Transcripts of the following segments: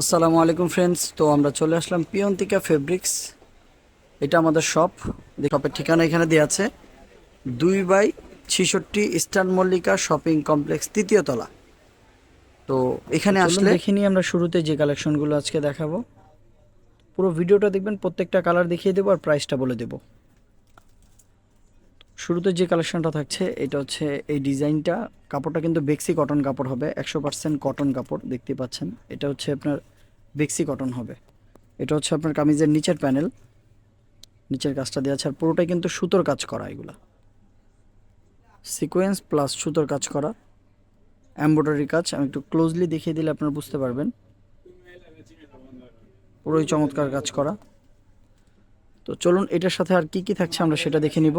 আসসালামু আলাইকুম ফ্রেন্ডস তো আমরা চলে আসলাম পিয়ন্তিকা ফেব্রিক্স এটা আমাদের শপ শপের ঠিকানা এখানে দেওয়া আছে। দুই বাই ছিষট্টি ইস্টার্ন মল্লিকা শপিং কমপ্লেক্স তৃতীয় তলা। তো এখানে আসলে দেখিনি আমরা শুরুতে যে কালেকশনগুলো আজকে দেখাবো। পুরো ভিডিওটা দেখবেন প্রত্যেকটা কালার দেখিয়ে দেবো আর প্রাইসটা বলে দেবো। শুরুতে যে কালেকশনটা থাকছে এটা হচ্ছে এই ডিজাইনটা কাপড়টা কিন্তু বেক্সি কটন কাপড় হবে, একশো পার্সেন্ট কটন কাপড় দেখতে পাচ্ছেন। এটা হচ্ছে আপনার বেক্সি কটন হবে। এটা হচ্ছে আপনার কামিজের নিচের প্যানেল। নিচের কাজটা দেওয়া আছে আর পুরোটাই কিন্তু সুতোর কাজ করা এগুলা। সিকোয়েন্স প্লাস সুতোর কাজ করা। এমব্রয়ডারি কাজ, আমি একটু ক্লোজলি দেখিয়ে দিলে আপনারা বুঝতে পারবেন। পুরোই চমৎকার কাজ করা। তো চলুন এটার সাথে আর কি কি থাকছে আমরা সেটা দেখে নিব।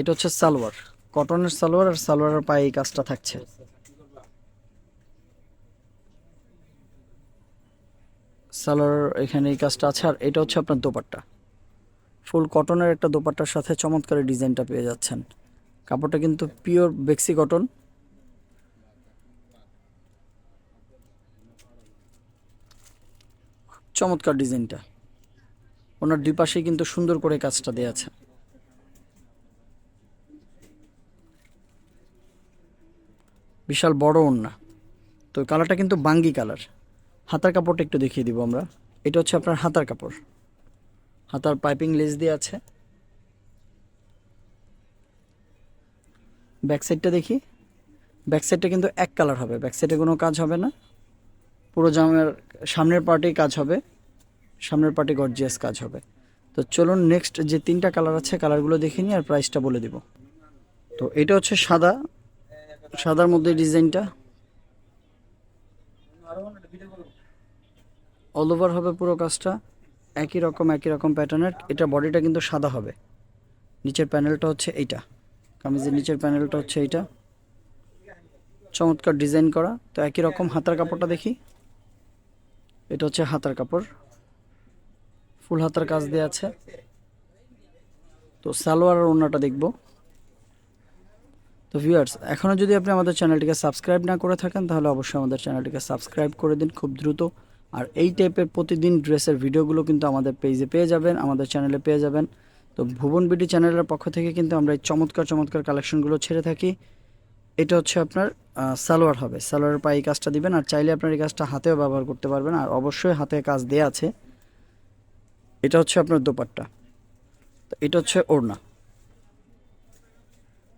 এটা হচ্ছে সালোয়ার। কটনের সালোয়ার আর সালোয়ারের পায়ে এই কাজটা থাকছে। সালোয়ার এখানে এই কাজটা আছে, আর এটা হচ্ছে আপনার দোপাট্টা। ফুল কটনের একটা দোপাট্টার সাথে চমৎকার ডিজাইনটা পেয়ে যাচ্ছেন। কাপড়টা কিন্তু পিওর বেক্সি কটন। চমৎকার ডিজাইনটা। ওনার দুই পাশেই কিন্তু সুন্দর করে কাজটা দেওয়া আছে। বিশাল বড় ওড়না। তো কালারটা কিন্তু বাঙ্গি কালার। হাতার কাপড়টা একটু দেখিয়ে দিব আমরা। এটা হচ্ছে আপনার হাতার কাপড়। হাতার পাইপিং লেস দিয়ে আছে। ব্যাক সাইডটা দেখি। ব্যাক সাইডটা কিন্তু এক কালার হবে। ব্যাক সাইডে কোনো কাজ হবে না। পুরো জামের সামনের পার্টেই কাজ হবে। সামনের পার্টে গর্জিয়াস কাজ হবে। তো চলুন নেক্সট যে তিনটা কালার আছে, কালারগুলো দেখে নিই আর প্রাইসটা বলে দিব। তো এটা হচ্ছে সাদা। সাদার মধ্যে ডিজাইনটা। অল ওভার হবে পুরো কাজটা। একই রকম একই রকম প্যাটার্নের এটা বডিটা কিন্তু সাদা হবে। নিচের প্যানেলটা হচ্ছে এইটা। কামিজের নিচের প্যানেলটা হচ্ছে এইটা। চমৎকার ডিজাইন করা। তো একই রকম হাতার কাপড়টা দেখি। এটা হচ্ছে হাতার কাপড়। ফুল হাতার কাজ দেওয়া আছে। তো সালোয়ার আর ওড়নাটা দেখব। তো ভিউয়ার্স এখনও যদি আপনি আমাদের চ্যানেলটিকে সাবস্ক্রাইব না করে থাকেন, তাহলে অবশ্যই আমাদের চ্যানেলটিকে সাবস্ক্রাইব করে দিন খুব দ্রুত। আর এই টাইপের প্রতিদিন ড্রেসের ভিডিওগুলো কিন্তু আমাদের পেজে পেয়ে যাবেন, আমাদের চ্যানেলে পেয়ে যাবেন। তো ভুবন বিডি চ্যানেলের পক্ষ থেকে কিন্তু আমরা এই চমৎকার চমৎকার কালেকশনগুলো ছেড়ে থাকি। এটা হচ্ছে আপনার সালোয়ার হবে। সালোয়ারের পায়ে এই কাজটা দিবেন, আর চাইলে আপনার এই কাজটা হাতেও ব্যবহার করতে পারবেন, আর অবশ্যই হাতে কাজ দেয়া আছে। এটা হচ্ছে আপনার দোপাট্টা। তো এটা হচ্ছে ওড়না।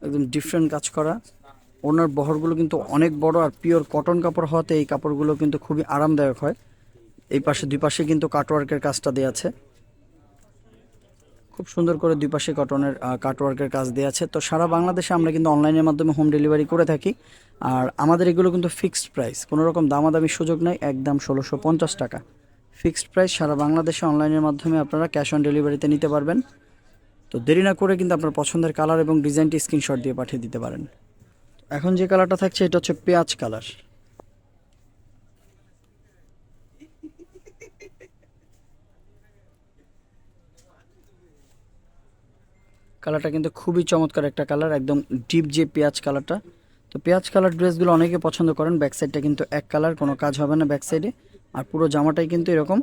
একদম ডিফারেন্ট কাজ করা। ওনার বহরগুলো কিন্তু অনেক বড় আর পিওর কটন কাপড় হওয়াতে এই কাপড়গুলো কিন্তু খুবই আরামদায়ক হয়। এই পাশে দুই পাশে কিন্তু কাটওয়ার্কের কাজটা দেওয়া আছে। খুব সুন্দর করে দুই পাশে কটনের কাটওয়ার্কের কাজ দেওয়া আছে। তো সারা বাংলাদেশে আমরা কিন্তু অনলাইনের মাধ্যমে হোম ডেলিভারি করে থাকি। আর আমাদের এগুলো কিন্তু ফিক্সড প্রাইস কোনো রকম দামাদামি সুযোগ নেই, একদম ষোলোশো পঞ্চাশ টাকা। ফিক্সড প্রাইস সারা বাংলাদেশে অনলাইনের মাধ্যমে আপনারা ক্যাশ অন ডেলিভারিতে নিতে পারবেন। তো দেরি না করে কিন্তু আপনার পছন্দের কালার এবং ডিজাইনটি স্ক্রিনশট দিয়ে পাঠিয়ে দিতে পারেন। এখন যে কালারটা থাকছে, এটা হচ্ছে পেঁয়াজ কালার। কালারটা কিন্তু খুবই চমৎকার একটা কালার, একদম ডিপ যে পেঁয়াজ কালারটা। তো পেঁয়াজ কালার ড্রেসগুলো অনেকে পছন্দ করেন, ব্যাক সাইডটা কিন্তু এক কালার, কোনো কাজ হবে না ব্যাক সাইডে। আর পুরো জামাটাই কিন্তু এরকম,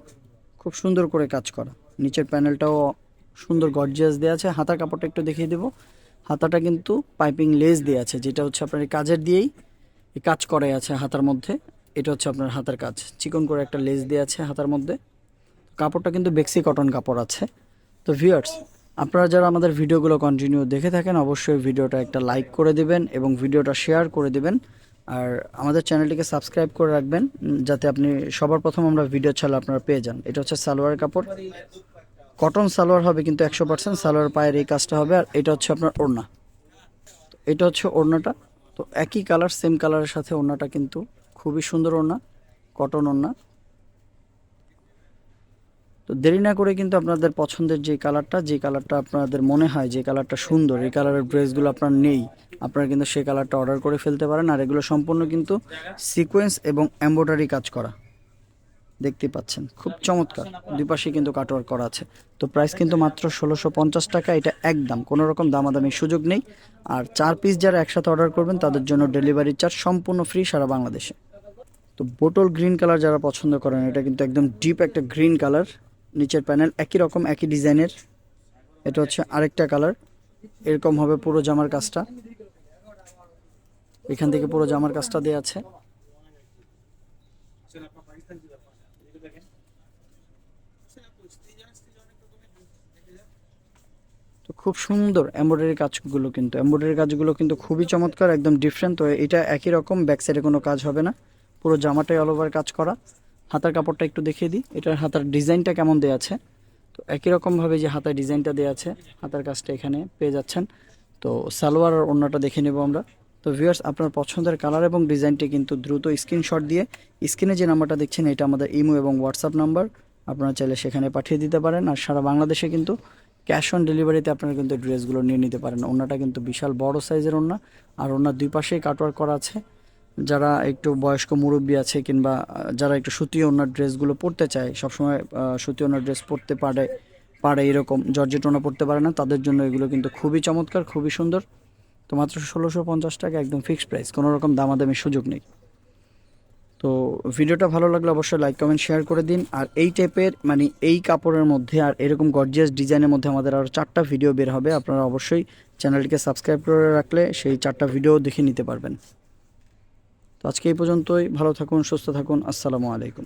খুব সুন্দর করে কাজ করা। নিচের প্যানেলটাও সুন্দর গর্জিয়াস দেওয়া আছে। হাতার কাপড়টা একটু দেখিয়ে দেবো। হাতাটা কিন্তু পাইপিং লেস দেওয়া আছে, যেটা হচ্ছে আপনার কাজের দিয়েই কাজ করে আছে হাতার মধ্যে। এটা হচ্ছে আপনার হাতার কাজ। চিকন করে একটা লেস দেওয়া আছে হাতার মধ্যে। কাপড়টা কিন্তু বেক্সি কটন কাপড় আছে। তো ভিউয়ার্স আপনারা যারা আমাদের ভিডিওগুলো কন্টিনিউ দেখে থাকেন, অবশ্যই ভিডিওটা একটা লাইক করে দিবেন এবং ভিডিওটা শেয়ার করে দিবেন। আর আমাদের চ্যানেলটিকে সাবস্ক্রাইব করে রাখবেন যাতে আপনি সবার প্রথম আমরা ভিডিও ছাড়লে আপনারা পেয়ে যান। এটা হচ্ছে সালোয়ার কাপড়। কটন সালোয়ার হবে কিন্তু একশো পার্সেন্ট সালোয়ার পায়ের এই কাজটা হবে, আর এটা হচ্ছে আপনার ওড়না। এটা হচ্ছে ওড়নাটা। তো একই কালার সেম কালারের সাথে ওড়নাটা কিন্তু খুবই সুন্দর ওড়না, কটন ওড়না। তো দেরি না করে কিন্তু আপনাদের পছন্দের যে কালারটা যে কালারটা আপনাদের মনে হয়, যে কালারটা সুন্দর, এই কালারের ড্রেসগুলো আপনার নেই, আপনারা কিন্তু সেই কালারটা অর্ডার করে ফেলতে পারেন। আর এগুলো সম্পূর্ণ কিন্তু সিকোয়েন্স এবং এমব্রয়ডারি কাজ করা। দেখতে পাচ্ছেন। খুব চমৎকার। দুই পাশে কিন্তু কাটওয়ার্ক করা আছে। তো প্রাইস কিন্তু মাত্র ষোলোশো পঞ্চাশ টাকা। এটা একদম কোনো রকম দামাদামি সুযোগ নেই। আর চার পিস যারা একসাথে অর্ডার করবেন, তাদের জন্য ডেলিভারি চার্জ সম্পূর্ণ ফ্রি সারা বাংলাদেশে। তো বোটল গ্রিন কালার যারা পছন্দ করেন, এটা কিন্তু একদম ডিপ একটা গ্রিন কালার নিচের প্যানেল একই রকম, একই ডিজাইনের এটা হচ্ছে আরেকটা কালার এরকম হবে পুরো জামার কাজটা। এখান থেকে পুরো জামার কাজটা দেওয়া আছে। তো খুব সুন্দর এমব্রয়ডারি কাজগুলো কিন্তু। এমব্রয়ডারি কাজগুলো কিন্তু খুবই চমৎকার, একদম ডিফারেন্ট তো এটা একই রকম ব্যাক সাইডে কোনো কাজ হবে না। পুরো জামাটাই অল ওভার কাজ করা। হাতার কাপড়টা একটু দেখিয়ে দিই। এটার হাতার ডিজাইনটা কেমন দেওয়া আছে? তো একই রকমভাবে যে হাতার ডিজাইনটা দেওয়া আছে, হাতার কাজটা এখানে পেয়ে যাচ্ছেন। তো সালোয়ার আর অন্যটা দেখে নেব আমরা। তো ভিউয়ার্স আপনার পছন্দের কালার এবং ডিজাইনটি কিন্তু দ্রুত স্ক্রিনশট দিয়ে স্ক্রিনে যে নাম্বারটা দেখছেন, এটা আমাদের ইমো এবং হোয়াটসঅ্যাপ নাম্বার আপনারা চাইলে সেখানে পাঠিয়ে দিতে পারেন। আর সারা বাংলাদেশে কিন্তু ক্যাশ অন ডেলিভারিতে আপনারা কিন্তু ড্রেসগুলো নিয়ে নিতে পারেন। ওনাটা কিন্তু বিশাল বড় সাইজের ওনা আর ওনার দুই পাশেই কাটওয়ার্ক করা আছে। যারা একটু বয়স্ক মুরব্বী আছে কিংবা যারা একটু সুতি ওনার ড্রেসগুলো পরতে চায়, সবসময় সুতি ওনার ড্রেস পরতে পারে পারে এরকম। জর্জেট ওনা পরতে পারে না। তাদের জন্য এগুলো কিন্তু খুবই চমৎকার, খুবই সুন্দর। তো মাত্র ষোলোশো পঞ্চাশ টাকা একদম ফিক্সড প্রাইস কোনো রকম সুযোগ নেই। তো ভিডিওটা ভালো লাগলে অবশ্যই লাইক কমেন্ট শেয়ার করে দিন। আর এই টাইপের মানে এই কাপড়ের মধ্যে আর এরকম গর্জিয়াস ডিজাইনের মধ্যে আমাদের আরও চারটা ভিডিও বের হবে। আপনারা অবশ্যই চ্যানেলটিকে সাবস্ক্রাইব করে রাখলে সেই চারটা ভিডিও দেখে নিতে পারবেন। তো আজকে এই পর্যন্তই। ভালো থাকুন, সুস্থ থাকুন। আসসালামু আলাইকুম।